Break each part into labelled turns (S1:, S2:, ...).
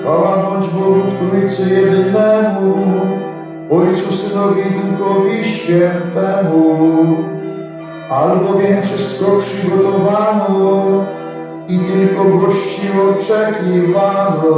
S1: Chwała bądź Bogu w Trójcy jedynemu, Ojcu, Synowi i Duchowi Świętemu. Albowiem wszystko przygotowano i tylko gości oczekiwano.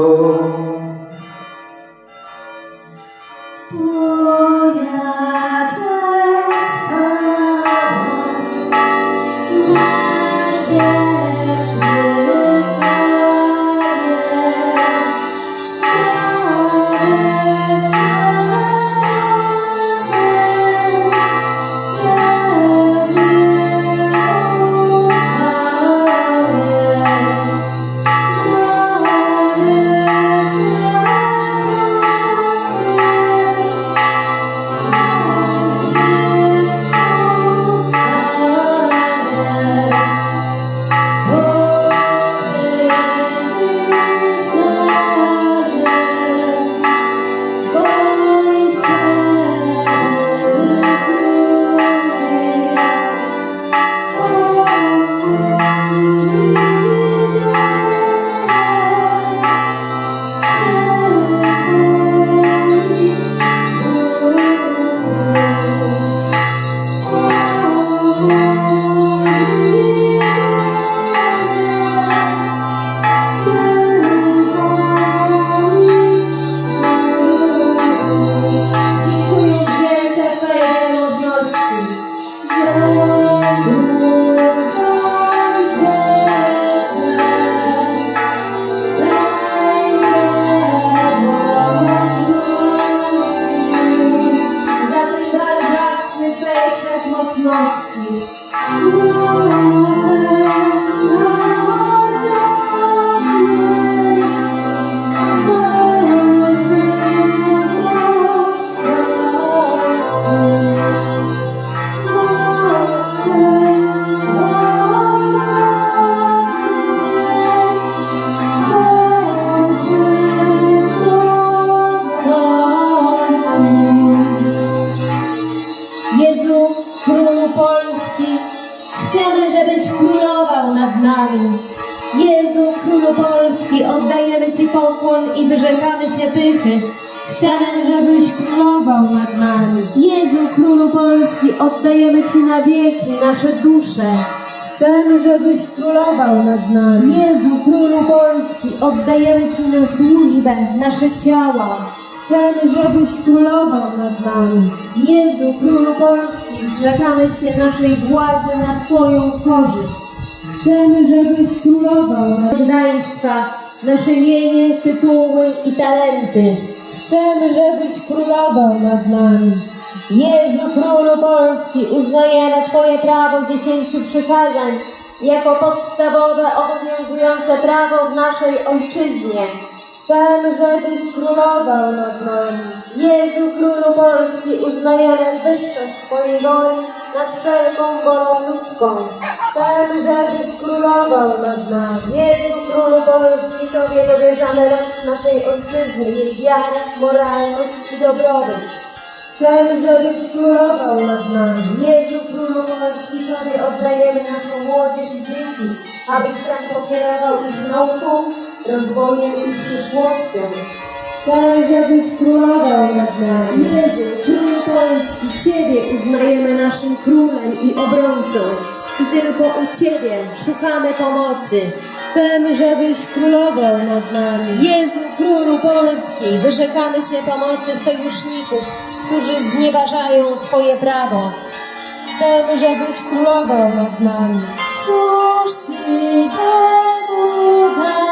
S2: Królował nad nami. Jezu, Królu Polski, oddajemy Ci pokłon i wyrzekamy się pychy. Chcemy, żebyś królował nad nami. Jezu, Królu Polski, oddajemy Ci na wieki nasze dusze. Chcemy, żebyś królował nad nami. Jezu, Królu Polski, oddajemy Ci na służbę nasze ciała. Chcemy, żebyś królował nad nami. Jezu, Królu Polski, zrzekamy się naszej władzy na Twoją korzyść. Chcemy, żebyś królował nad oddaństwa, nasze mienie, tytuły i talenty. Chcemy, żebyś królował nad nami. Jezu, Królu Polski, uznajemy Twoje prawo dziesięciu przykazań jako podstawowe obowiązujące prawo w naszej ojczyźnie. Chcemy, żebyś królował nad nami. Jezu, Królu Polski, uznajemy wyższość Twojej woli nad wszelką wolą ludzką. Chcemy, żebyś królował nad nami. Jezu, Królu Polski, Tobie dowierzamy los naszej ojczyzny, jej wiarę, moralność i dobrobyt. Chcemy, żebyś królował nad nami. Jezu, Królu Polski, Tobie oddajemy naszą młodzież i dzieci, abyś tam pokierował ich nauką, rozwojem i przyszłością. Chcemy, żebyś królował nad nami. Jezu, Królu Polski, Ciebie uznajemy naszym królem i obrońcą. I tylko u Ciebie szukamy pomocy. Chcemy, żebyś królował nad nami. Jezu, Królu Polski, wyrzekamy się pomocy sojuszników, którzy znieważają Twoje prawo. Chcemy, żebyś królował nad nami. Cóż Ci, Jezu, damy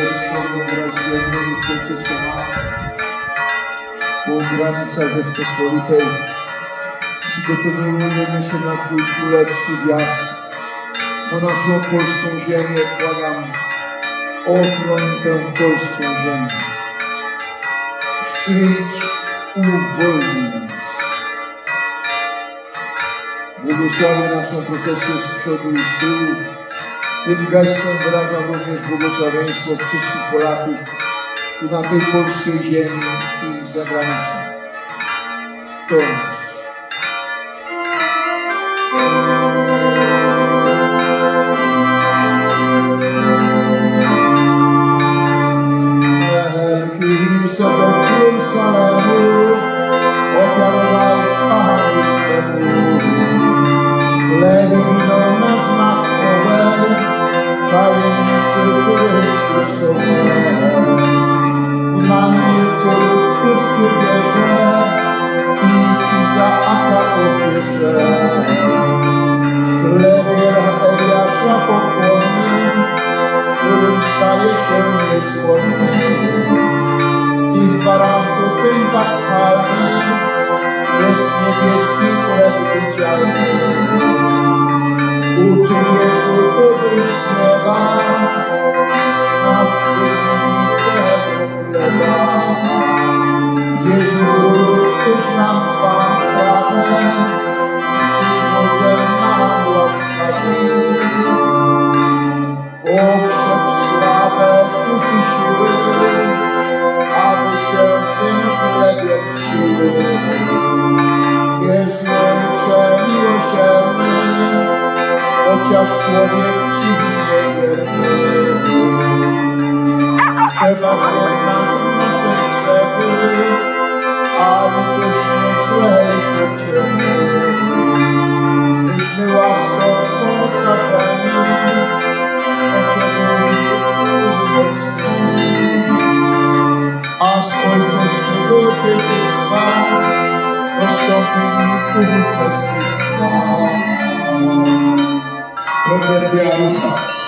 S3: inwestorom wraz z diakonami procesowała po granicach Rzeczpospolitej. Przygotowujemy się na Twój królewski wjazd na naszą polską ziemię. Błagam, ochroń tę polską ziemię. Przyjdź, uwolnij nas. Błogosławię naszą procesję z przodu i z tyłu. Tym gestem wyrażam również błogosławieństwo wszystkich Polaków tu na tej polskiej ziemi i za granicą. Tomasz. chão escondido y para tu tempestad despliegues mi te utilizo O y do va más que mi tierra y es mi luz que es la pantalla y es mi Pronunciar a